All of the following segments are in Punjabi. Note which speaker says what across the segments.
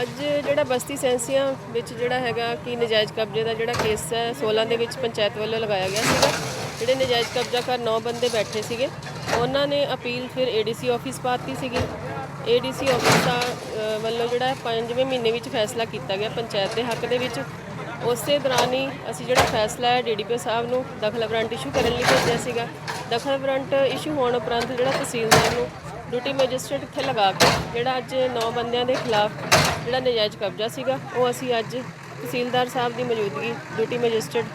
Speaker 1: ਅੱਜ ਜਿਹੜਾ ਬਸਤੀ ਸੈਂਸੀਆਂ ਵਿੱਚ ਜਿਹੜਾ ਹੈਗਾ ਕਿ ਨਜਾਇਜ਼ ਕਬਜ਼ੇ ਦਾ ਜਿਹੜਾ ਕੇਸ ਹੈ 16 ਦੇ ਵਿੱਚ ਪੰਚਾਇਤ ਵੱਲੋਂ ਲਗਾਇਆ ਗਿਆ ਸੀਗਾ। ਜਿਹੜੇ ਨਜਾਇਜ਼ ਕਬਜ਼ਾ ਕਰ 9 ਬੰਦੇ ਬੈਠੇ ਸੀਗੇ। ਉਹਨਾਂ ਨੇ ਅਪੀਲ ਫਿਰ ਏਡੀਸੀ ਆਫਿਸ ਪਾਤੀ ਸੀਗੀ। ਏਡੀਸੀ ਆਫਿਸ ਦਾ ਅ, ਵੱਲੋਂ ਜਿਹੜਾ 5ਵੇਂ ਮਹੀਨੇ ਵਿੱਚ ਫੈਸਲਾ ਕੀਤਾ ਗਿਆ ਪੰਚਾਇਤ ਦੇ ਹੱਕ ਦੇ ਵਿੱਚ। ਉਸੇ ਦੌਰਾਨ ਹੀ ਅਸੀਂ ਜਿਹੜਾ ਫੈਸਲਾ ਹੈ ਡੀਡੀਪੀ ਸਾਹਿਬ ਨੂੰ ਦਖਲ ਵਾਰੰਟ ਇਸ਼ੂ ਕਰਨ ਲਈ ਭੇਜਿਆ ਸੀਗਾ। ਦਖਲ ਵਾਰੰਟ ਇਸ਼ੂ ਹੋਣ ਉਪਰੰਤ ਜਿਹੜਾ ਤਹਿਸੀਲਦਾਰ ਨੂੰ ਡਿਊਟੀ ਮੈਜਿਸਟ੍ਰੇਟ ਇੱਥੇ ਲਗਾ ਕੇ ਜਿਹੜਾ ਅੱਜ 9 ਬੰਦਿਆਂ ਦੇ ਖਿਲਾਫ ਜਿਹੜਾ ਨਜਾਇਜ਼ ਕਬਜ਼ਾ ਸੀਗਾ, ਉਹ ਅਸੀਂ ਅੱਜ ਤਹਿਸੀਲਦਾਰ ਸਾਹਿਬ ਦੀ ਮੌਜੂਦਗੀ, ਡਿਊਟੀ ਮੈਜਿਸਟਰੇਟ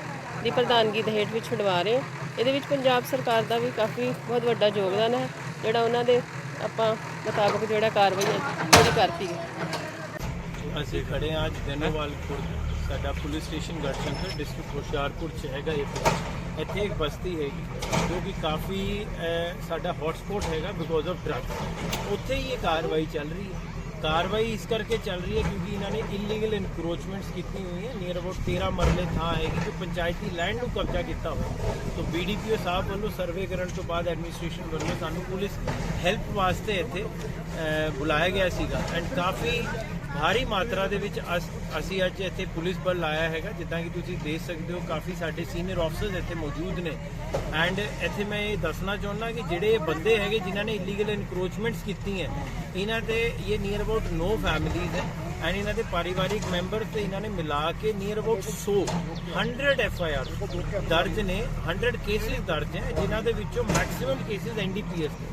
Speaker 1: ਦੀ ਪ੍ਰਧਾਨਗੀ ਦੇ ਹੇਠ ਵਿੱਚ ਛੁਡਵਾ ਰਹੇ ਹਾਂ। ਇਹਦੇ ਵਿੱਚ ਪੰਜਾਬ ਸਰਕਾਰ ਦਾ ਵੀ ਕਾਫੀ ਬਹੁਤ ਵੱਡਾ ਯੋਗਦਾਨ ਹੈ, ਜਿਹੜਾ ਉਹਨਾਂ ਦੇ ਆਪਾਂ ਮੁਤਾਬਕ ਜਿਹੜਾ ਕਾਰਵਾਈ ਹੈ, ਉਹਦੀ ਕਰਤੀ ਗਈ
Speaker 2: ਅਸੀਂ ਖੜੇ ਹਾਂ ਅੱਜ ਦਨੋਵਾਲ ਖੁਰਦ ਸਾਡਾ police station Garhshankar district Hoshiarpur ਚ ਹੈਗਾ ਇਹ ਇੱਥੇ ਇੱਕ ਬਸਤੀ ਹੈਗੀ, ਜੋ ਕਿ ਕਾਫੀ ਸਾਡਾ ਹੌਟਸਪੌਟ ਹੈਗਾ ਬਿਕੋਜ਼ ਆਫ ਡਰੱਗ ਉੱਥੇ ਹੀ ਇਹ ਕਾਰਵਾਈ ਚੱਲ ਰਹੀ ਹੈ। ਕਾਰਵਾਈ ਇਸ ਕਰਕੇ ਚੱਲ ਰਹੀ ਹੈ ਕਿਉਂਕਿ ਇਹਨਾਂ ਨੇ ਇਲੀਗਲ ਇਨਕਰੋਚਮੈਂਟਸ ਕੀਤੀ ਹੋਈ ਹੈ। ਨੀਅਰ ਅਬਾਊਟ 13 ਮਰਲੇ ਥਾਂ ਹੈਗੀ ਜੋ ਪੰਚਾਇਤੀ ਲੈਂਡ ਨੂੰ ਕਬਜ਼ਾ ਕੀਤਾ ਹੋਇਆ ਤੋਂ ਬੀਡੀਪੀਓ ਸਾਹਿਬ ਵੱਲੋਂ ਸਰਵੇ ਕਰਨ ਤੋਂ ਬਾਅਦ ਐਡਮਿਨਿਸਟ੍ਰੇਸ਼ਨ ਵੱਲੋਂ ਸਾਨੂੰ ਪੁਲਿਸ ਹੈਲਪ ਵਾਸਤੇ ਇੱਥੇ ਬੁਲਾਇਆ ਗਿਆ ਸੀਗਾ। ਐਂਡ ਕਾਫੀ ਭਾਰੀ ਮਾਤਰਾ ਦੇ ਵਿੱਚ ਅਸ- ਅਸੀਂ ਅੱਜ ਇੱਥੇ ਪੁਲਿਸ ਬਲ ਲਾਇਆ ਹੈਗਾ, ਜਿੱਦਾਂ ਕਿ ਤੁਸੀਂ ਦੇਖ ਸਕਦੇ ਹੋ, ਕਾਫੀ ਸਾਡੇ ਸੀਨੀਅਰ ਆਫਸਰਸ ਇੱਥੇ ਮੌਜੂਦ ਨੇ। ਐਂਡ ਇੱਥੇ ਮੈਂ ਇਹ ਦੱਸਣਾ ਚਾਹੁੰਦਾ ਕਿ ਜਿਹੜੇ ਇਹ ਬੰਦੇ ਹੈਗੇ, ਜਿਨ੍ਹਾਂ ਨੇ ਇਲੀਗਲ ਇਨਕਰੋਚਮੈਂਟਸ ਕੀਤੀਆਂ ਇਹਨਾਂ ਤੇ ਇਹ ਨੀਅਰ ਅਬਾਊਟ 9 ਫੈਮਿਲੀਜ਼ ਹੈ ਐਂਡ ਇਹਨਾਂ ਦੇ ਪਰਿਵਾਰਿਕ ਮੈਂਬਰ ਤੇ ਇਹਨਾਂ ਨੇ ਮਿਲਾ ਕੇ near about 100 100 F I R ਦਰਜ ਨੇ 100 ਕੇਸਿਸ ਦਰਜ ਹੈ, ਜਿਨ੍ਹਾਂ ਦੇ ਵਿੱਚੋਂ maximum cases N D P NDPS ਦੇ।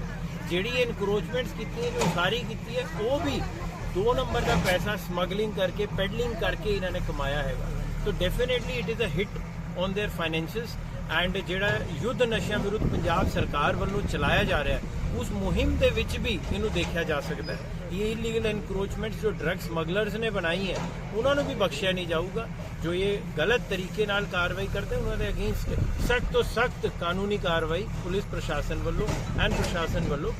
Speaker 2: ਜਿਹੜੀ ਇਨਕਰੋਚਮੈਂਟਸ ਕੀਤੀ ਹੈ ਜੋ ਸਾਰੀ ਕੀਤੀ ਹੈ, ਉਹ ਵੀ ਦੋ ਨੰਬਰ ਦਾ ਪੈਸਾ ਸਮਗਲਿੰਗ ਕਰਕੇ ਪੈਡਲਿੰਗ ਕਰਕੇ ਇਹਨਾਂ ਨੇ ਕਮਾਇਆ ਹੈਗਾ so definitely it is a hit on there financials and ਜਿਹੜਾ ਯੁੱਧ ਨਸ਼ਿਆਂ ਵਿਰੁੱਧ ਪੰਜਾਬ ਸਰਕਾਰ ਵੱਲੋਂ ਚਲਾਇਆ ਜਾ ਰਿਹਾ ਹੈ ਉਸ ਮੁਹਿੰਮ ਦੇ ਵਿੱਚ ਵੀ ਇਹਨੂੰ ਦੇਖਿਆ ਜਾ ਸਕਦਾ ਹੈ ਇਹ ਇਲੀਗਲ ਐਨਕਰੋਚਮੈਂਟਸ ਜੋ ਡਰੱਗ ਸਮਗਲਰਸ ਨੇ ਬਣਾਈ ਹੈ ਉਹਨਾਂ ਨੂੰ ਵੀ ਬਖਸ਼ਿਆ ਨਹੀਂ ਜਾਊਗਾ ਜੋ ਇਹ ਗਲਤ ਤਰੀਕੇ ਨਾਲ ਕਾਰਵਾਈ ਕਰਦੇ ਉਹਨਾਂ ਦੇ ਅਗੇਂਸਟ ਸਖਤ ਤੋਂ ਸਖਤ ਕਾਨੂੰਨੀ ਕਾਰਵਾਈ ਪੁਲਿਸ ਪ੍ਰਸ਼ਾਸਨ ਵੱਲੋਂ ਐਂਡ ਪ੍ਰਸ਼ਾਸਨ ਵੱਲੋਂ ਕੀਤੀ